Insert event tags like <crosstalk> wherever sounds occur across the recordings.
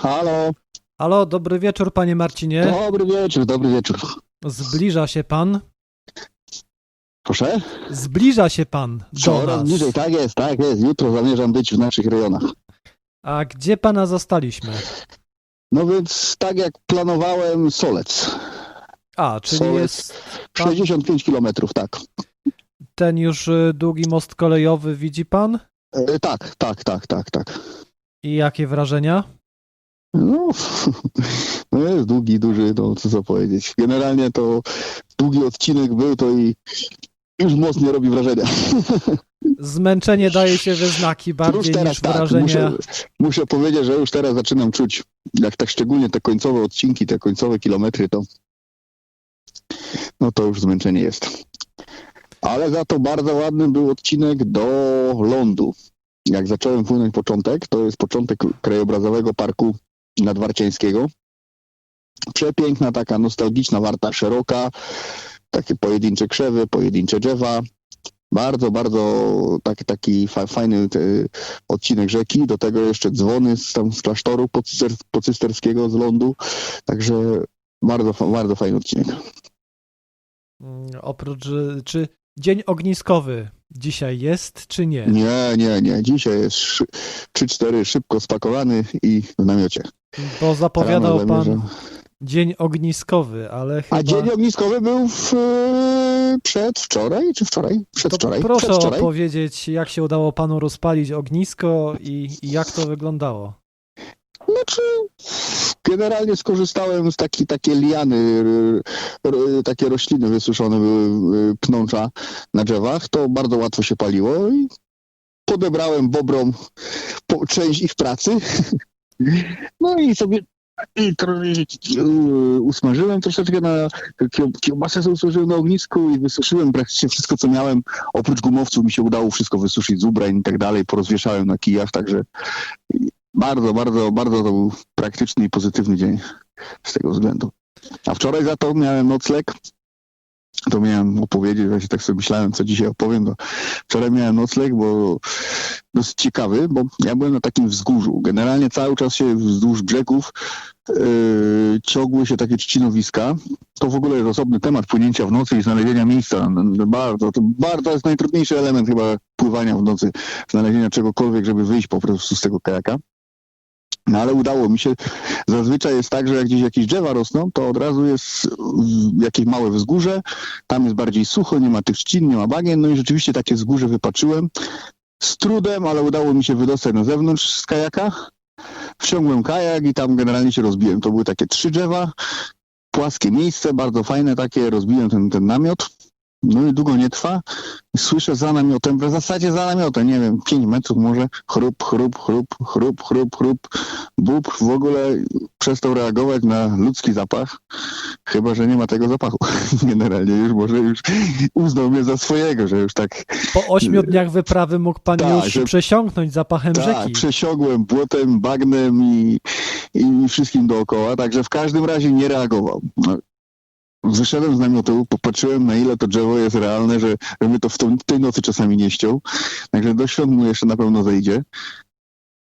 Halo, Halo, dobry wieczór, panie Marcinie. dobry wieczór, dobry wieczór. Zbliża się pan. Proszę? Zbliża się pan do Coraz nas. bliżej, tak jest, tak jest. Jutro zamierzam być w naszych rejonach. A gdzie pana zastaliśmy? No więc tak jak planowałem, Solec. A, czyli Solec. jest Pan- 65 kilometrów, tak. ten już y, długi most kolejowy, widzi pan? E, tak, tak, tak, tak, tak. I jakie wrażenia? No, <laughs> no jest długi, duży, no co co powiedzieć. Generalnie to długi odcinek był, to i już nie robi wrażenia. <laughs> Zmęczenie daje się we znaki bardziej teraz niż tak, wrażenia. muszę, muszę powiedzieć, że już teraz zaczynam czuć, jak tak szczególnie te końcowe odcinki, te końcowe kilometry, to no to już zmęczenie jest. Ale za to bardzo ładny był odcinek do lądu. Jak zacząłem płynąć początek, to jest początek krajobrazowego parku nadwarciańskiego. Przepiękna, taka nostalgiczna warta szeroka, takie pojedyncze krzewy, pojedyncze drzewa. Bardzo, bardzo taki, taki fa- fajny te, odcinek rzeki, do tego jeszcze dzwony z, tam z klasztoru pocyster- pocysterskiego z lądu, także bardzo, bardzo fajny odcinek. Mm, Oprócz, czy dzień ogniskowy dzisiaj jest, czy nie? Nie, nie, nie, dzisiaj jest szy- 3-4 szybko spakowany i w namiocie. Bo zapowiadał Rano pan zamierzam. dzień ogniskowy, ale chyba... A dzień ogniskowy był w, e, przedwczoraj, czy wczoraj? To Przedwczoraj. proszę Przedwczoraj. opowiedzieć, jak się udało panu rozpalić ognisko i, i jak to wyglądało. Znaczy, generalnie skorzystałem z takiej takiej liany, takie rośliny wysuszone były, y, pnącza na drzewach, to bardzo łatwo się paliło i podebrałem bobrom część ich pracy. <laughs> No i sobie i usmażyłem troszeczkę na kieł- kiełbasę sobie usmażyłem na ognisku i wysuszyłem praktycznie wszystko, co miałem. Oprócz gumowców mi się udało wszystko wysuszyć z ubrań i tak dalej, porozwieszałem na kijach, także bardzo, bardzo, bardzo to był praktyczny i pozytywny dzień z tego względu. A wczoraj za to miałem nocleg. To miałem opowiedzieć, właśnie tak sobie myślałem, co dzisiaj opowiem. To wczoraj miałem nocleg, bo dosyć ciekawy, bo ja byłem na takim wzgórzu. Generalnie cały czas się wzdłuż brzegów yy, ciągły się takie trzcinowiska. To w ogóle jest osobny temat płynięcia w nocy i znalezienia miejsca. No, Bardzo, to bardzo jest najtrudniejszy element chyba pływania w nocy, znalezienia czegokolwiek, żeby wyjść po prostu z tego kajaka. No ale udało mi się. Zazwyczaj jest tak, że jak gdzieś jakieś drzewa rosną, to od razu jest jakieś małe wzgórze, tam jest bardziej sucho, nie ma tych trzcin, nie ma bagien, no i rzeczywiście takie wzgórze wypatrzyłem. Z trudem, ale udało mi się wydostać na zewnątrz z kajaka. Wciągłem kajak i tam generalnie się rozbiłem. To były takie trzy drzewa, płaskie miejsce, bardzo fajne takie, rozbiłem ten, ten namiot. No i długo nie trwa. Słyszę za namiotem, w zasadzie za namiotem, nie wiem, 5 metrów może, chrup, chrup, chrup, chrup, chrup, chrup. Bób w ogóle przestał reagować na ludzki zapach, chyba, że nie ma tego zapachu. <laughs> Generalnie już może już uznał mnie za swojego, że już tak, Po ośmiu dniach wyprawy mógł pan Tak, już że- przesiąknąć zapachem tak, rzeki. przesiągłem błotem, bagnem i, i wszystkim dookoła, także w każdym razie nie reagował. No, Wyszedłem z namiotu, popatrzyłem na ile to drzewo jest realne, że, że mnie to w, tą, w tej nocy czasami nie ściął. Także do świąt mu jeszcze na pewno zejdzie.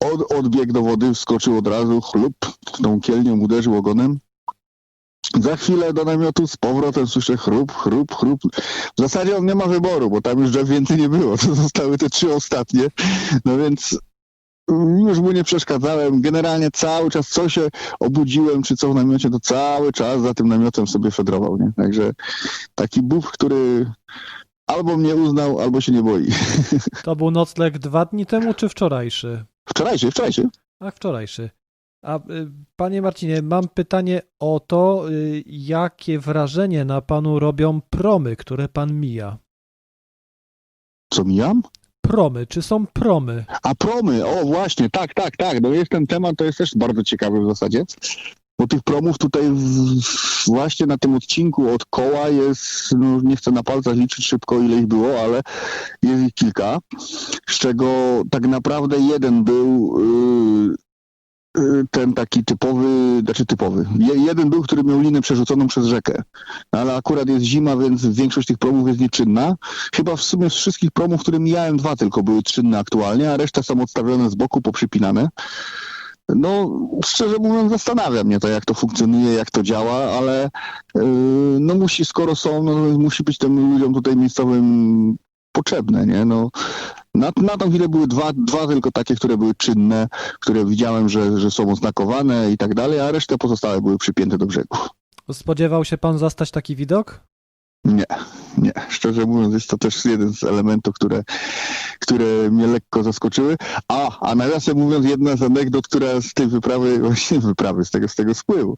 Od, odbiegł do wody, wskoczył od razu, chlup, tą kielnią uderzył ogonem. Za chwilę do namiotu z powrotem słyszę chrup, chrup, chrup. W zasadzie on nie ma wyboru, bo tam już drzew więcej nie było. <laughs> To zostały te trzy ostatnie. No więc już mu nie przeszkadzałem. Generalnie cały czas, co się obudziłem, czy co w namiocie, to cały czas za tym namiotem sobie fedrował, nie? Także taki bób, który albo mnie uznał, albo się nie boi. <laughs> To był nocleg dwa dni temu, czy wczorajszy? Wczorajszy, wczorajszy. Ach, wczorajszy. A y, panie Marcinie, mam pytanie o to, y, jakie wrażenie na panu robią promy, które pan mija? Co mijam? Promy, czy są promy? A promy, o właśnie, tak, tak, tak. No jest ten temat, to jest też bardzo ciekawy w zasadzie. Bo tych promów tutaj właśnie na tym odcinku od koła jest, no nie chcę na palcach liczyć szybko ile ich było, ale jest ich kilka, z czego tak naprawdę jeden był yy, ten taki typowy, znaczy typowy. Je, jeden był, który miał linę przerzuconą przez rzekę, ale akurat jest zima, więc większość tych promów jest nieczynna. Chyba w sumie z wszystkich promów, które mijałem, dwa tylko były czynne aktualnie, a reszta są odstawione z boku, poprzypinane. no szczerze mówiąc zastanawia mnie to, jak to funkcjonuje, jak to działa, ale yy, no musi, skoro są, no musi być tym ludziom tutaj miejscowym potrzebne, nie? No, na, na tą chwilę były dwa, dwa tylko takie, które były czynne, które widziałem, że, że są oznakowane i tak dalej, a resztę pozostałe były przypięte do brzegu. Spodziewał się pan zastać taki widok? Nie, nie. Szczerze mówiąc, jest to też jeden z elementów, które, które mnie lekko zaskoczyły. A, a nawiasem mówiąc, jedna z anegdot, która z tej wyprawy, <laughs> właśnie wyprawy, z tego, z tego spływu.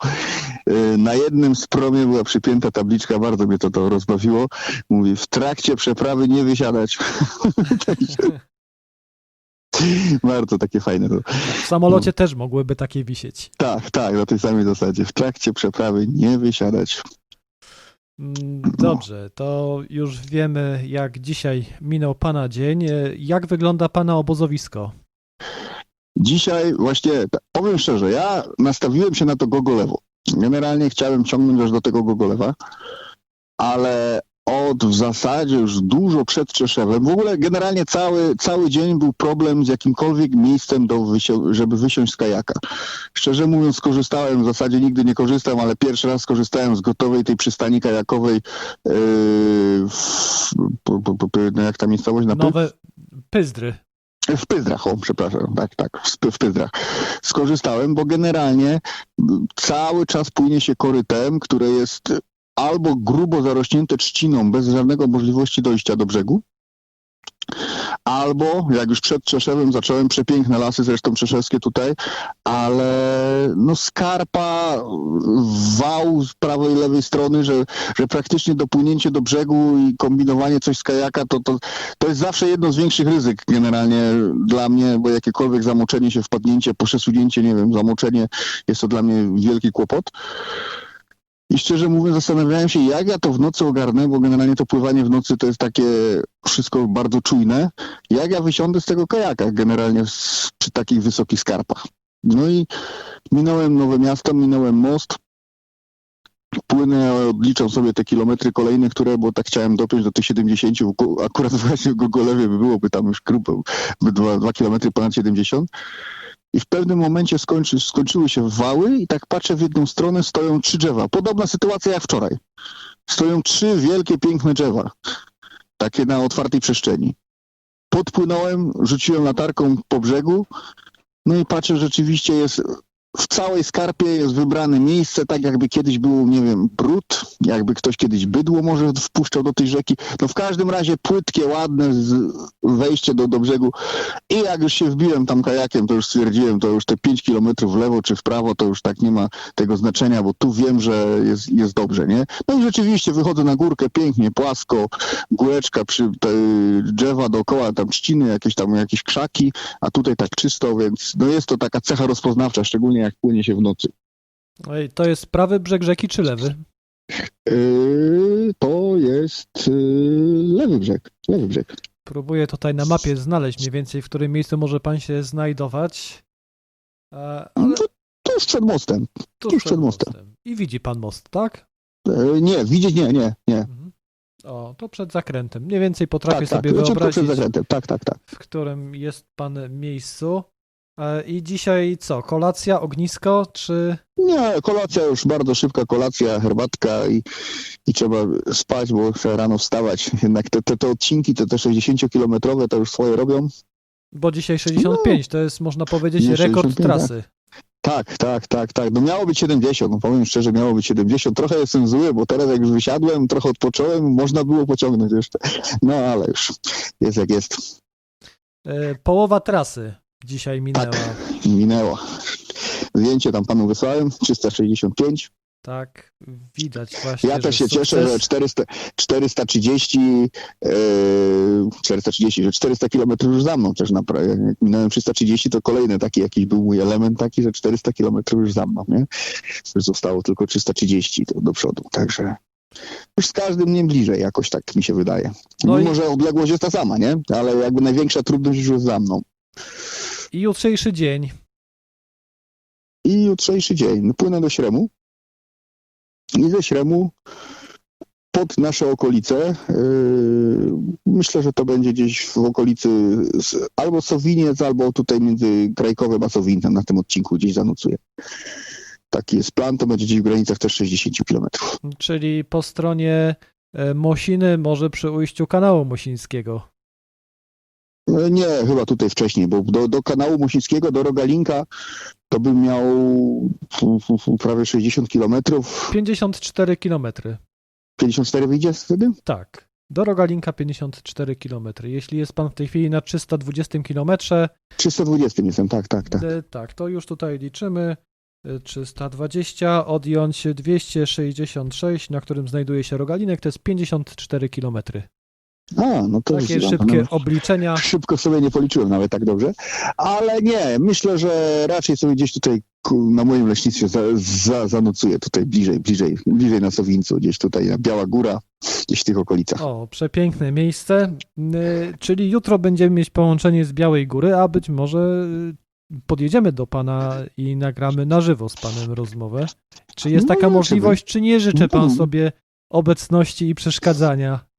Yy, Na jednym z promie była przypięta tabliczka, bardzo mnie to, to rozbawiło. Mówi, w trakcie przeprawy nie wysiadać. <laughs> bardzo takie fajne. To. W samolocie też mogłyby takie wisieć. Tak, tak, na tej samej zasadzie. W trakcie przeprawy nie wysiadać. Mm, Dobrze, to już wiemy, jak dzisiaj minął pana dzień. Jak wygląda pana obozowisko? Dzisiaj właśnie, powiem szczerze, ja nastawiłem się na to gogolewo. Generalnie chciałem ciągnąć aż do tego gogolewa, ale od w zasadzie już dużo przed Czeszewem, w ogóle generalnie cały, cały dzień był problem z jakimkolwiek miejscem, do żeby wysiąść z kajaka. Szczerze mówiąc, skorzystałem, w zasadzie nigdy nie korzystam, ale pierwszy raz skorzystałem z gotowej tej przystani kajakowej, yy, w, po, po, no jak ta miejscowość na Nowe Pyzdry. w Pyzdrach, o, przepraszam, tak, tak, w, w Pyzdrach. Skorzystałem, bo generalnie cały czas płynie się korytem, które jest albo grubo zarośnięte trzciną, bez żadnego możliwości dojścia do brzegu, albo, jak już przed Czeszewem zacząłem, przepiękne lasy, zresztą czeszewskie tutaj, ale no skarpa, wał z prawej i lewej strony, że, że praktycznie dopłynięcie do brzegu i kombinowanie coś z kajaka, to, to, to jest zawsze jedno z większych ryzyk generalnie dla mnie, bo jakiekolwiek zamoczenie się, wpadnięcie, przesunięcie, nie wiem, zamoczenie, jest to dla mnie wielki kłopot. I szczerze mówiąc, zastanawiałem się, jak ja to w nocy ogarnę, bo generalnie to pływanie w nocy to jest takie wszystko bardzo czujne. Jak ja wysiądę z tego kajaka generalnie przy takich wysokich skarpach. No i minąłem Nowe Miasto, minąłem most. Płynę, odliczam sobie te kilometry kolejne, które, bo tak chciałem dopiąć do tych 70, w Go- akurat <laughs> właśnie w Gogolewie by byłoby tam już grupę, by dwa, dwa kilometry ponad 70. I w pewnym momencie skończy, skończyły się wały i tak patrzę w jedną stronę, stoją trzy drzewa. Podobna sytuacja jak wczoraj. Stoją trzy wielkie, piękne drzewa. Takie na otwartej przestrzeni. Podpłynąłem, rzuciłem latarką po brzegu, no i patrzę, rzeczywiście jest w całej skarpie jest wybrane miejsce, tak jakby kiedyś był, nie wiem, brud, jakby ktoś kiedyś bydło może wpuszczał do tej rzeki. No w każdym razie płytkie, ładne wejście do, do brzegu. I jak już się wbiłem tam kajakiem, to już stwierdziłem, to już te 5 kilometrów w lewo czy w prawo, to już tak nie ma tego znaczenia, bo tu wiem, że jest, jest dobrze, nie? No i rzeczywiście wychodzę na górkę, pięknie, płasko, góreczka, przy te drzewa dookoła, tam trzciny, jakieś tam jakieś krzaki, a tutaj tak czysto, więc no jest to taka cecha rozpoznawcza, szczególnie jak płynie się w nocy. Ej, To jest prawy brzeg rzeki czy lewy? Yy, to jest yy, lewy brzeg, lewy brzeg. Próbuję tutaj na mapie znaleźć mniej więcej, w którym miejscu może pan się znajdować. E, Ale No, jest przed mostem. tuż przed mostem. I widzi pan most, tak? Yy, nie, widzieć nie, nie, nie. Mhm. O, to przed zakrętem. Mniej więcej potrafię Tak, tak, sobie leciutko wyobrazić, przed zakrętem, tak, tak, tak. w którym jest pan miejscu. E, I dzisiaj co? Kolacja, ognisko, czy Nie, kolacja już bardzo szybka kolacja, herbatka i, i trzeba spać, bo trzeba rano wstawać. Jednak te, te, te odcinki, te, te 60-kilometrowe to już swoje robią. Bo dzisiaj 65 to jest, można powiedzieć, rekord 65, trasy. Tak, tak, tak, tak. No miało być 70, no powiem szczerze, miało być 70. Trochę jestem zły, bo teraz jak już wysiadłem, trochę odpocząłem, można było pociągnąć jeszcze. No ale już jest jak jest. E, Połowa trasy dzisiaj minęła. Minęło. Zdjęcie tam panu wysłałem, 365. Tak, widać właśnie. Ja też się cieszę, że sukces. 400, 430, e, 430, że 400 kilometrów już za mną też naprawdę. Jak minąłem 330, to kolejny taki jakiś był mój element taki, że 400 kilometrów już za mną, nie? Już zostało tylko 330 to do przodu, także już z każdym dniem bliżej jakoś tak mi się wydaje. No Mimo, i- że odległość jest ta sama, nie? Ale jakby największa trudność już jest za mną. I jutrzejszy dzień. I jutrzejszy dzień. Płynę do Śremu. I ze Śremu pod nasze okolice. Yy, Myślę, że to będzie gdzieś w okolicy albo Sowiniec, albo tutaj między Krajkowem a Sowintem na tym odcinku gdzieś zanucuję. Taki jest plan, to będzie gdzieś w granicach też 60 km. Czyli po stronie e, Mosiny, może przy ujściu kanału Mosińskiego. E, Nie, chyba tutaj wcześniej, bo do, do kanału Mosińskiego, do Rogalinka to bym miał prawie 60 kilometrów. 54 kilometry. 54 wyjdzie wtedy? Tak. Do Rogalinka 54 km. Jeśli jest pan w tej chwili na 320 km, 320 jestem, tak, tak, tak. e, tak, to już tutaj liczymy. E, 320 odjąć 266, na którym znajduje się Rogalinek, to jest 54 km. A, no to Takie szybkie no, obliczenia. Szybko sobie nie policzyłem nawet tak dobrze, ale nie, myślę, że raczej sobie gdzieś tutaj na moim leśnictwie za, za, zanocuję tutaj bliżej, bliżej, bliżej na Sowińcu, gdzieś tutaj na Biała Góra, gdzieś w tych okolicach. O, przepiękne miejsce. Czyli jutro będziemy mieć połączenie z Białej Góry, a być może y, podjedziemy do pana i nagramy na żywo z panem rozmowę. Czy jest No, taka możliwość, czy nie życzy pan No. sobie obecności i przeszkadzania?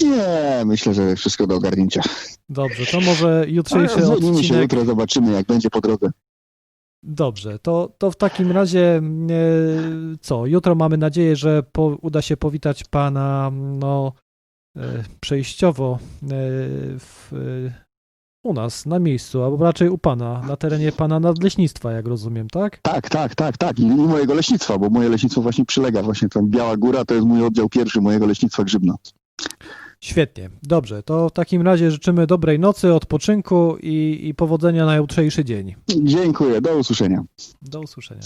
Nie, myślę, że wszystko do ogarnięcia. Dobrze, to może jutrzejszy Ale Dzwonimy się odcinek. jutro, zobaczymy jak będzie po drodze. Dobrze, to, to w takim razie e, co? Jutro mamy nadzieję, że po, uda się powitać pana no, e, przejściowo e, w, u nas na miejscu, albo raczej u pana, na terenie pana nadleśnictwa, jak rozumiem, tak? Tak, tak, tak, tak. I, I mojego leśnictwa, bo moje leśnictwo właśnie przylega, właśnie tam Biała Góra to jest mój oddział pierwszy mojego leśnictwa Grzybno. Świetnie, dobrze. To w takim razie życzymy dobrej nocy, odpoczynku i, i powodzenia na jutrzejszy dzień. Dziękuję, do usłyszenia. Do usłyszenia.